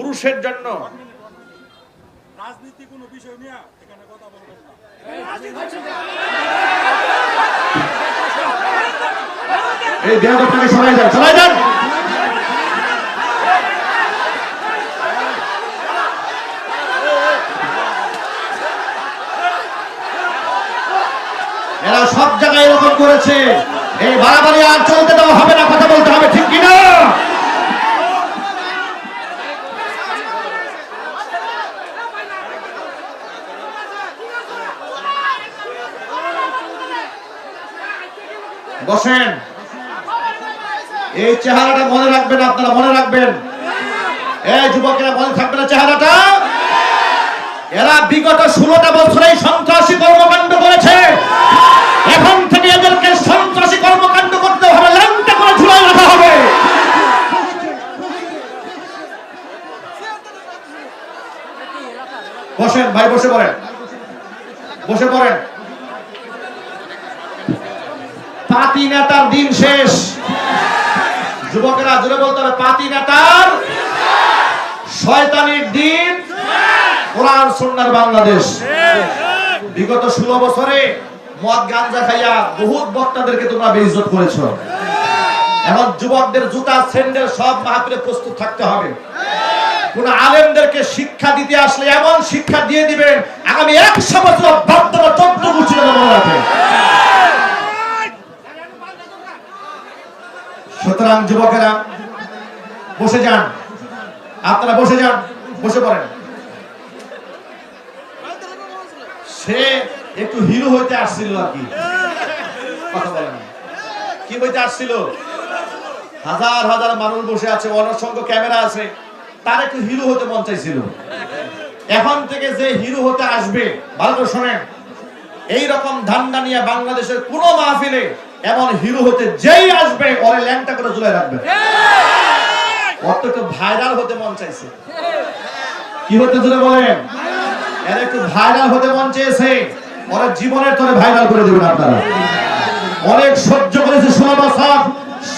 পুরুষের জন্য। রাজনীতি কোনো বিষয় নিয়ে এখানে কথা বলবেন না। এই বেয়াদবটাকে সরাই যান সরাই যান। এরা সব জায়গায় এরকম করেছে এই বাড়াবাড়ি আর চলতে দেওয়া হবে না কথা বলতে হবে ঠিক কিনা বসেন। এই চেহারাটা মনে রাখবেন আপনারা, মনে রাখবেন। এই যুবকেরা মনে থাকবে না চেহারাটা? এরা বিগত ষোলোটা বছরে সন্ত্রাসী কর্মকাণ্ড করেছে। এখন থেকে এদেরকে সন্ত্রাসী কর্মকাণ্ড করতে হবে ল্যাংটা করে ঝুলাই রাখা হবে। বসেন, ভাই, বসে পড়েন। বসে পড়েন। পাতি নেতার দিন শেষ। যুবকেরা জুড়ে বলতে হবে, পাতি নেতার শয়তানির দিন কোরআন সুন্নার বাংলাদেশ। বিগত ষোলো বছরে মদ, গাঞ্জা খাইয়া বহুত বক্তাদেরকে তোমরা বেইজ্জত করেছ। এখন যুবকদের জুতা, স্যান্ডেল সব মাহফিলে প্রস্তুত থাকতে হবে। কোন আলেমদেরকে শিক্ষা সুতরাং যুবকেরা, বসে যান। আপনারা বসে যান, বসে পড়েন। সে একটু হিরো হইতে আসছিল আর কি। কি হইতে আসছিল? হাজার হাজার মানুষ বসে আছে, অনসংখ্য ক্যামেরা আছে। তার একটু হিরো হতে মন চাইছিল। এখন থেকে যে হিরো হতে আসবে, ভালো শোনেন। এই রকম ধান্দা নিয়ে বাংলাদেশের কোন মাহফিলে এমন হিরো হতে যেই আসবে ওরে ল্যাংটা করে ঝুলে রাখবে। অত একটু ভাইরাল হতে মন চাইছে। কি হতে জুড়ে বলেন? এর একটু ভাইরাল হতে মন চেয়েছে ওরা জীবনের তরে ভাইরাল করে দেবেন আপনারা। অনেক সহ্য করেছে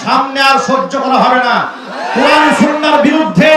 সামনে আর সহ্য করা হবে না। কোরআন সুন্নার বিরুদ্ধে